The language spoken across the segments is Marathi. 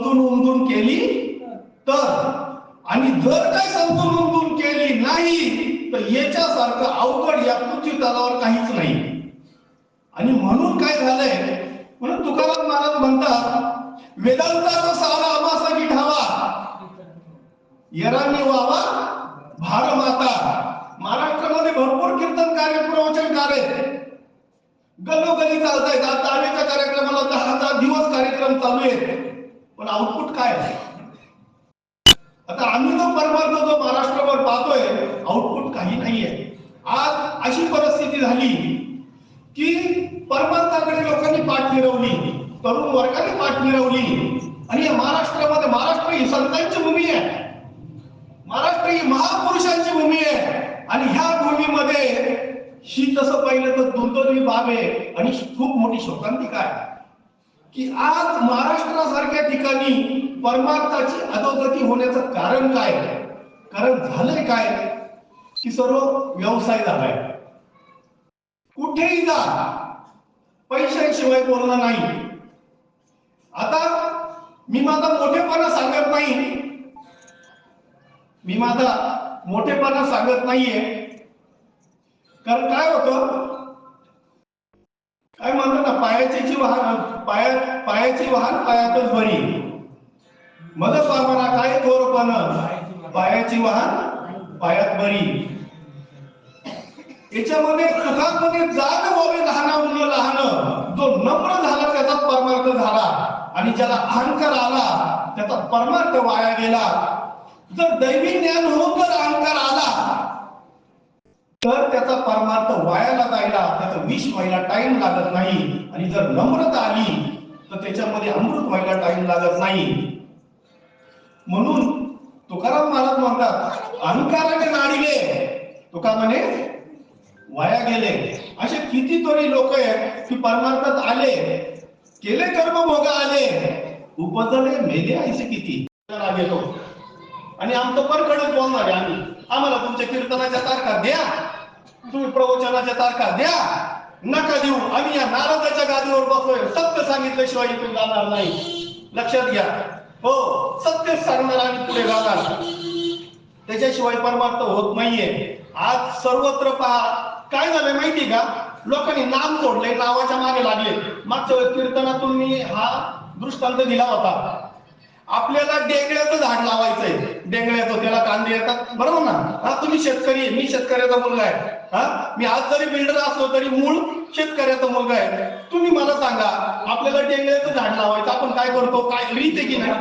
समजून उमजून केली तर. आणि जर काय समजून उमजून केली नाही तर याच्यासारखं अवघड या पृथ्वी तलावर काहीच नाही. आणि म्हणून काय झालंय म्हणून तुकाराम महाराज म्हणतात वेदांताचा सारा आमासाठी ठावा येराने व्हावा भार माता महाराष्ट्रामध्ये भरपूर कीर्तन कार्य प्रवचन कार्य गलोगली चालतायत आता आम्हीच्या कार्यक्रमाला दहा दहा दिवस कार्यक्रम चालू आहेत. पण आउटपुट काय आहे? आता आम्ही जो परमार्थ जो महाराष्ट्रावर पाहतोय आउटपुट काही नाहीये. आज अशी परिस्थिती झाली की परमार्थाकडे लोकांनी पाठ फिरवली तरुण वर्गाने पाठ फिरवली. आणि या महाराष्ट्रामध्ये महाराष्ट्र ही संतांची भूमी आहे. महाराष्ट्र ही महापुरुषांची भूमी आहे. आणि ह्या भूमीमध्ये ही तसं पाहिलं तर दुर्दैवी बाब आहे. आणि खूप मोठी शोकांतिका आहे. की आज महाराष्ट्रासारख्या ठिकाणी परमार्थाची अधोगती होण्याचं कारण काय कारण झालंय काय? की सर्व व्यवसाय झालाय. कुठेही जा पैशांशिवाय बोलणं नाही. आता मी माझा मोठेपणा सांगत नाही. मी माझा मोठेपणा सांगत नाहीये. कारण काय होतं? काय म्हणतात ना पायाची वाहन पाया पायाची वाहन पायातच बरी मद पामरा काय थोरपण? पायाची वाहन पायात बरी याच्यामध्ये सुखामध्ये जाग व्हावे लहान मुलं लहान. जो नम्र झाला त्याचा परमार्थ झाला. आणि ज्याला अहंकार आला त्याचा परमार्थ वाया गेला. जर दैवी ज्ञान होऊन जर अहंकार आला तर त्याचा परमार्थ वायाला जायला त्याचं विष व्हायला टाइम लागत नाही. आणि जर नम्रता आली तर त्याच्यामध्ये अमृत व्हायला टाइम लागत नाही. म्हणून तुकाराम महाराज म्हणतात अहंकाराने नाडिले. तुका म्हणे वाया गेले. असे कितीतरी लोक आहेत की परमार्थात आले केले कर्म भोग आले. उपजले मेले ऐसे किती. राग येतो आणि आमचं परकडच बोलणार आहे आम्ही? आम्हाला तुमच्या कीर्तनाच्या तारखा द्या. तुम्ही प्रवचनाच्या तारखा द्या. नका देऊ. आम्ही या नारदाच्या गादीवर बसलोय. सत्य सांगितल्याशिवाय इथून जाणार नाही. लक्षात घ्या. हो सत्य सांगणार आणि पुढे जाणार. त्याच्याशिवाय परमार्थ होत नाहीये. आज सर्वत्र पहा. काय झालंय माहिती का? लोकांनी नाम सोडले नावाच्या मागे लागले. मागच्या वेळेस कीर्तनातून मी हा दृष्टांत दिला होता. आपल्याला डेकड्याचं झाड लावायचंय. डेंगळ्याचं त्याला कांदे येतात. बरोबर ना? हा तुम्ही शेतकरी आहे, मी शेतकऱ्याचा मुलगा आहे. हा मी आज जरी बिल्डर असलो तरी मूळ शेतकऱ्याचा मुलगा आहे. तुम्ही मला सांगा आपल्याला डेंगळ्याचं झाड लावायचं आपण काय करतो? काय रीत आहे की नाही?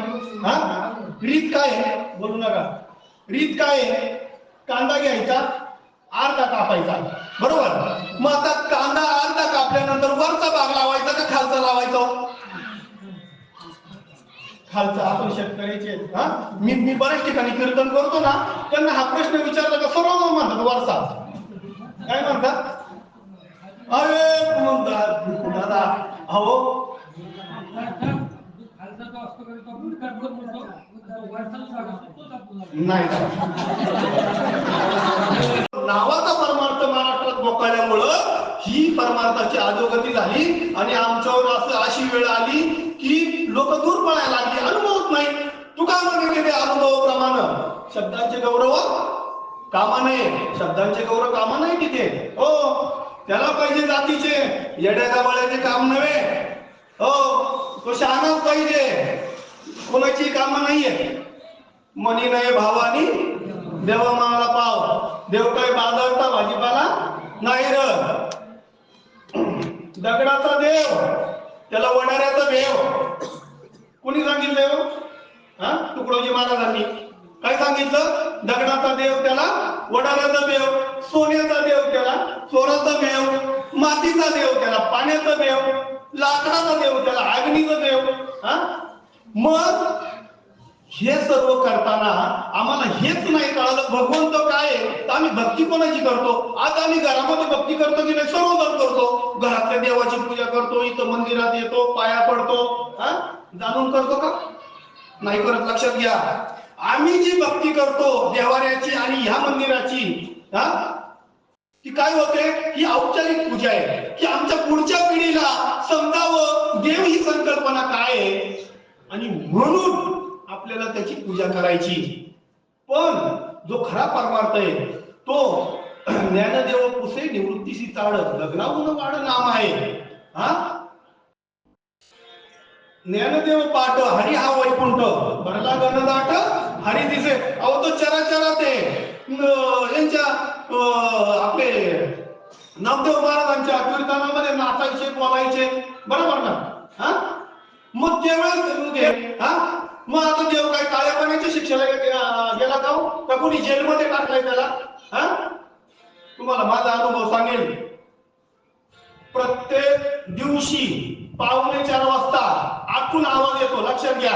हा? रीत काय आहे? बोलू नका. रीत काय आहे? कांदा घ्यायचा अर्धा कापायचा. बरोबर? मग आता कांदा अर्धा कापल्यानंतर वरचा भाग लावायचा का खालचा लावायचा? खालचा आपण शेतकऱ्याचे हा? मी मी बऱ्याच ठिकाणी कीर्तन करतो ना त्यांना हा प्रश्न विचारला का सर्व म्हणतात वरचा काय म्हणतात? अरे म्हणतात दादा अहो. नाही. नावाचा परमार्थ महाराष्ट्रात मोकाळल्यामुळं ही परमार्थाची अधोगती झाली आणि आमच्यावर असं अशी वेळ आली लोक दूर पळायला लागली. अनुभवत नाही. तू काय म्हणे ते अनुभव प्रमाण? शब्दांचे गौरव? कामा नये शब्दांचे गौरव कामा नाही तिथे. हो त्याला पाहिजे जातीचे. येड्या गबाळ्याचे काम नव्हे. हो तो शहाणाच पाहिजे. कोणाची कामं नाहीये. मनी नाही भावानी. देवा माला पाव. देव काय बाजारचा भाजीपाला? नाही र. दगडाचा देव. त्याला वडाऱ्याचा देव कोणी सांगितलं हो? हा? तुकडोजी महाराजांनी. काय सांगितलं? दगडाचा देव त्याला वडाऱ्याचा देव सोन्याचा देव त्याला चोराचा देव मातीचा देव त्याला पाण्याचा देव लाकडाचा देव त्याला अग्नीचा देव. हा? मग हे सर्व करताना आम्हाला हेच नाही कळालं. भगवंत काय आहे? तर आम्ही भक्ती कोणाची करतो? आज आम्ही घरामध्ये भक्ती करतो की नाही? सर्वजण करतो. घरातल्या देवाची पूजा करतो इथं मंदिरात येतो पाया पडतो. हा? जाणून करतो का? नाही करत. लक्षात घ्या. आम्ही जी भक्ती करतो देवाऱ्याची आणि ह्या मंदिराची हा? ती काय होते? ही औपचारिक पूजा आहे. की आमच्या पुढच्या पिढीला समजावं देव ही संकल्पना काय आहे? आणि म्हणून आपल्याला त्याची पूजा करायची. पण जो खरा परमार्थ आहे तो ज्ञानदेव पुसे निवृत्तीशी चाळत लग्नाहून वाढ नाम आहे. हा? ज्ञानदेव पाठ हरी हा वैकुंठ. भरला गणदाट हरी दिसे. अहो तो चराचरात आहे. यांच्या आपले नवदेव महाराजांच्या कीर्तनामध्ये नाचायचे बोलायचे. बरोबर ना? हा? मग त्यावेळेस हा? मग आता देव काय काळ्या पाण्याच्या शिक्षेला गेला जाऊ तर का हो? कोणी जेलमध्ये टाकलाय त्याला? हा? तुम्हाला माझा अनुभव सांगेल प्रत्येक दिवशी पावणे चार वाजता आतून आवाज येतो. लक्षात घ्या.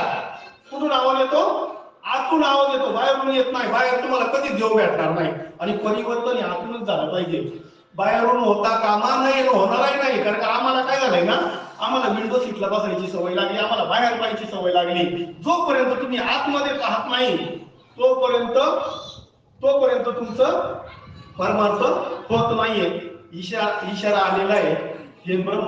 कुठून आवाज येतो? आतून आवाज येतो. बाहेरून येत नाही. बाहेर तुम्हाला कधीच देव भेटणार नाही. आणि परिवर्तन आतूनच झालं पाहिजे. बाहेरून होता कामा नाही होणारही नाही. कारण का आम्हाला काय झालंय ना? आम्हाला विंडो सीटला बसायची सवय लागली आम्हाला बाहेर पाहायची सवय लागली. जोपर्यंत तुम्ही आतमध्ये पाहत नाही तोपर्यंत तोपर्यंत तुमचं परमार्थ होत नाहीये. इशारा इशारा आलेला आहे. हे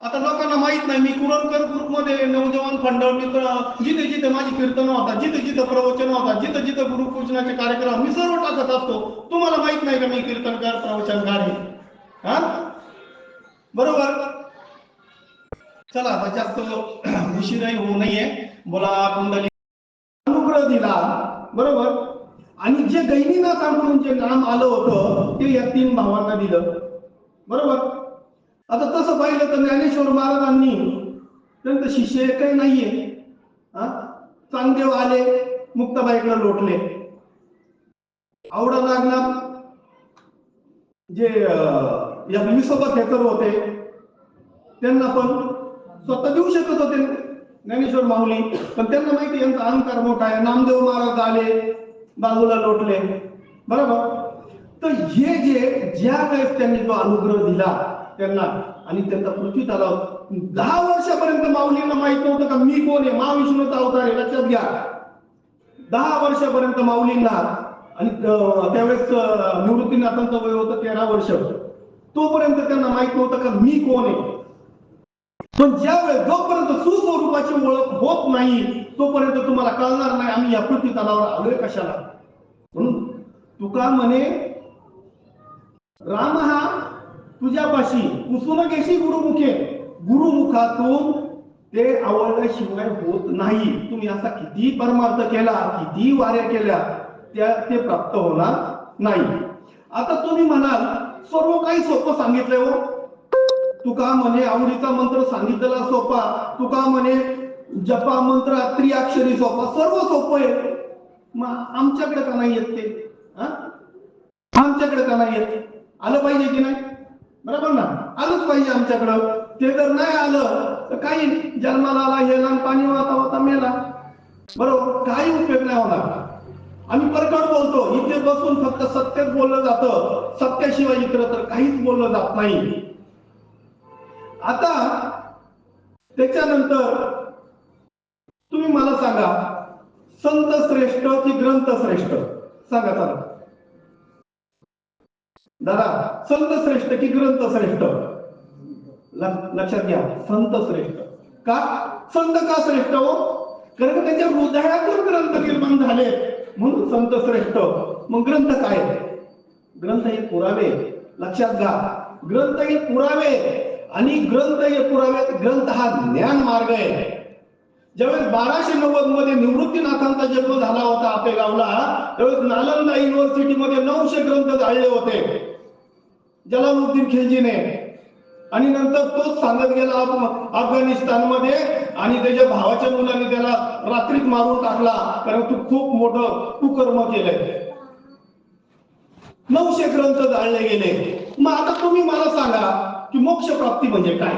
आता लोकांना माहीत नाही मी कुरणकर ग्रुपमध्ये नवजवान फंड मित्र जिथे जिथे माझी कीर्तन होतात जिथे जिथे प्रवचन होतात जिथे जिथे गुरुपूजनाचे कार्यक्रम मी सर्व टाकत असतो. तुम्हाला माहीत नाही का मी कीर्तनकार प्रवचनकार आहे? हा? बरोबर? चला त्याच्यात जास्त उशीरही होऊ नये. बोला कुंडली. अनुग्रह दिला. बरोबर? आणि जे गैनीनाथांकडून जे नाम आलं होतं ते या तीन भावांना दिलं. बरोबर? आता तसं पाहिलं तर ज्ञानेश्वर महाराजांनी त्यांचं शिष्य काही नाहीये. हा? चांगदेव आले मुक्ताबाईकडे लोटले. आवडा लागला. जे या विसोबा खेकर होते. त्यांना पण स्वतः देऊ शकत होते. ज्ञानेश्वर माऊली. पण त्यांना माहिती यांचा अहंकार मोठा आहे. नामदेव महाराज आले बाजूला लोटले. बरोबर? तर हे जे ज्या वेळेस त्यांनी जो अनुग्रह दिला त्यांना आणि त्यांचा पृथ्वी आला दहा वर्षापर्यंत माऊलींना माहीत नव्हतं का मी कोण आहे? महाविष्णूचा अवतार आहे. लक्षात घ्या. दहा वर्षापर्यंत माऊलींना आणि त्यावेळेस निवृत्तीनाथांचं वय होतं तेरा वर्ष. तोपर्यंत त्यांना माहीत नव्हतं का मी कोण आहे? पण ज्यावेळेस जोपर्यंत सुस्वरूपाची ओळख होत नाही तोपर्यंत तुम्हाला कळणार नाही आम्ही या पृथ्वी तलावर आलोय कशाला. म्हणून तुका म्हणे राम हा तुझ्यापाशी पुसून घेशी गुरुमुखे. गुरुमुखातून ते आवडल्याशिवाय होत नाही. तुम्ही असा किती परमार्थ केला किती वाऱ्या केल्या त्या ते प्राप्त होणार नाही. आता तुम्ही म्हणाल सर्व काही सोपं सांगितलंय हो. तुका म्हणे आवडीचा मंत्र सांगितलेला सोपा तुका म्हणे जपा मंत्र त्रियाक्षरी सोपा सर्व सोपं आहे. मग आमच्याकडे का नाही येत ते? आमच्याकडे का नाही येत? आलं पाहिजे की नाही? बरोबर ना? आलंच पाहिजे आमच्याकडं. ते जर नाही आलं तर काही नाही. जन्माला आला हेला पाणी वाता वाता मेला. बरोबर? काही उपयोग नाही होणार. आम्ही परकट बोलतो. इथे बसून फक्त सत्यच बोललं जातं. सत्याशिवाय इतर तर काहीच बोललं जात नाही. आता त्याच्यानंतर तुम्ही मला सांगा संत श्रेष्ठ की ग्रंथ श्रेष्ठ? सांगा चला. दादा संत श्रेष्ठ की ग्रंथ श्रेष्ठ? लक्षात घ्या संत श्रेष्ठ. का? संत का श्रेष्ठ हो? कारण त्याच्या हृदयातून ग्रंथ निर्माण झाले. म्हणून संत श्रेष्ठ. मग ग्रंथ काय? ग्रंथ हे पुरावे. लक्षात घ्या. ग्रंथ हे पुरावे. आणि ग्रंथ हे पुराव्यात ग्रंथ हा ज्ञान मार्ग आहे. ज्यावेळेस बाराशे नव्वदमध्ये निवृत्तीनाथांचा जन्म झाला होता आपल्या गावला त्यावेळेस नालंदा युनिव्हर्सिटीमध्ये नऊशे ग्रंथ जाळले होते. जलालुद्दीन खिलजीने. आणि नंतर तोच सांगत गेला अफगाणिस्तान अफगाणिस्तानमध्ये आणि त्याच्या भावाच्या मुलाने त्याला रात्रीत मारून टाकला कारण तू खूप मोठं कुकर्म केलंय. नऊशे ग्रंथ जाळले गेले. मग आता तुम्ही मला सांगा की मोक्ष प्राप्ती म्हणजे काय?